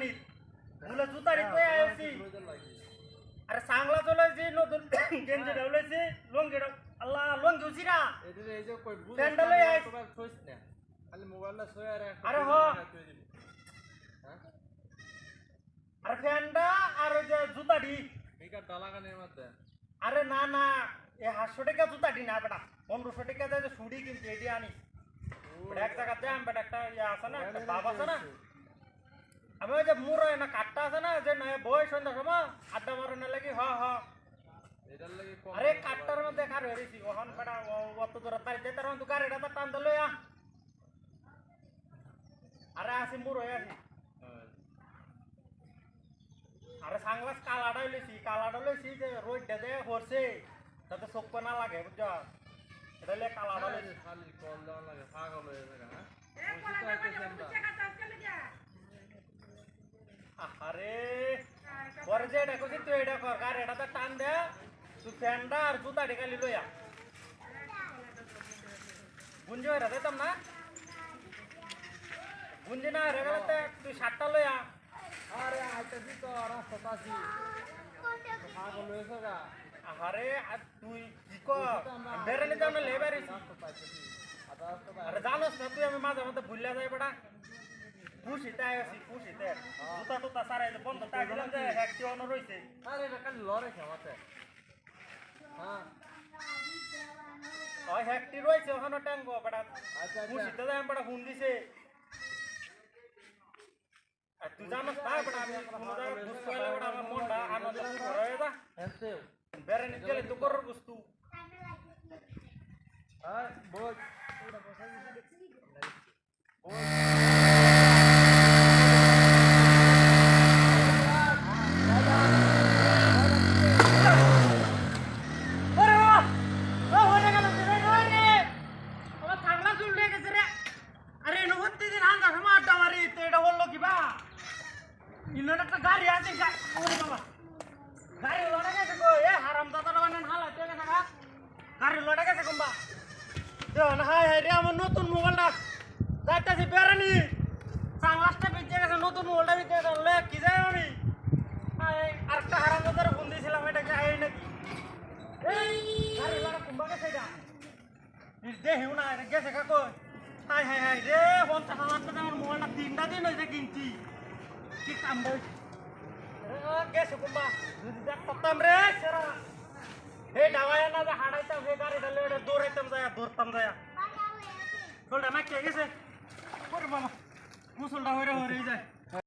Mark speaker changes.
Speaker 1: বেড়ানি বলে জুতারি কই আইছি। আরে সাংলা চলেছি নতুন গেঞ্জি ঢাউলেছি লঙ্গি ঢাউ- আল্লাহ লঙ্গি উচিরা প্যান্ডেলে আইস। আরে হ। আর ফ্যানটা আর ওই যে জুতাটি। আরে না না এ হাতশো টাকা জুতাটি না বেটা। পনেরোশো টাকা দেয় সুড়ি কিনছি এটি আনি। এক জায়গাতে আমি বেটা একটা ইয়ে আছে না একটা বাপ আছে না। আমি ওই যে মুর না কাঠটা আছে না যে নয় বই সন্ধ্যা সময় আড্ডা মারানোর লাগি হ হ আরে কাঠটার মধ্যে কার হয়েছি ওখান বেটা ও- অত দূর তাই যেতে রহন তুই গাড়িটা তো টান দিল আরে আসি মুর হয়ে আসি আরে সাংলাস কালাটা লইছি কালাটা লইছি যে রোদ দে হরছে যাতে চোখ না লাগে বুঝছ এটা লে কালাটা লইছি আরে পরে যে এটা করছি তুই এটা কর, কার এটা টান দে, তুই ফ্যানটা আর জুতা ঢেকালি লইয়া। গুঞ্জি হয়ে দিতাম না? গুঞ্জি না হয়ে গেলে তুই সাতটা লইয়া।
Speaker 2: আরে আইতাছি তো রাস্তা পাচ্ছি পাগল হয়েছে গা।
Speaker 1: আরে আর তুই কি কর? বেড়ানি যাও না, লেবারিস।
Speaker 2: আর
Speaker 1: জানোস না, তুই আমি মাঝে মধ্যে ভুলিয়া যাই বেটা। খুশিতে আছি খুশিতে জুতা টুতা সারাই যে বন্ধ তাই দিলাম যে একটি অন রইছে।
Speaker 2: আরে এটা খালি লড়ে খেমাতে। হ্যাঁ।
Speaker 1: ওই একটি রইছে ওখানে ট্যাঙ্গো বেটা।
Speaker 2: আচ্ছা আচ্ছা।
Speaker 1: খুশিতে যাই ফোন দিছে। আর তুই জানোস না বেটা আমি কোনো জায়গায় বুঝতে পারলে বেটা আমার মনটা আনন্দ করে যা
Speaker 2: হ্যাঁ
Speaker 1: বেড়ানি গেলে তো করার বস্তু।
Speaker 2: হ্যাঁ
Speaker 1: ওরে বাবা! ও হয়ে গেল রে, রে, রে! আমার থাংলা চুলটে গেছে রে। আরে এনো প্রতিদিন হাঙ্গা সময় আড্ডা মারি, তো এটা হলো কি বা? ইনোর একটা গাড়ি আছে, গা- ওরে বাবা! গাড়ি লড়ে গেছে গো, এ হারামজাদারা বানান হালাত হয়ে গেছে গা। লড়ে গেছে কোনবা? দেও না, হায় রে, আমার নতুন মোবাইলটা। যাইতাছি বেড়ানি। সাংলাসটা বেঁচে গেছে নতুন মোবাইলটা বেঁচে গেছে। লে, কি যাই আমি? আরেকটা হারামজাদারে ফোন দিয়েছিলাম এটা কি আয় নাকি? এই গাড়ি লাগা কুম্বা গেছে এটা। দে হেউ না গেছে কাকো হাই হাই হাই রে পঞ্চাশ হাজার টাকা আমার মোবাইলটা গেছে কুম্বা যদি দেখ করতাম রে সেরা। হে ডাওয়ায় না যে হাঁটাইতাম হে গাড়িটা লেড়ে দৌড়াইতাম যায় দৌড়তাম যায়। চলটা না কে গেছে ওরে বাবা মুসলটা হয়ে হয়ে যায়।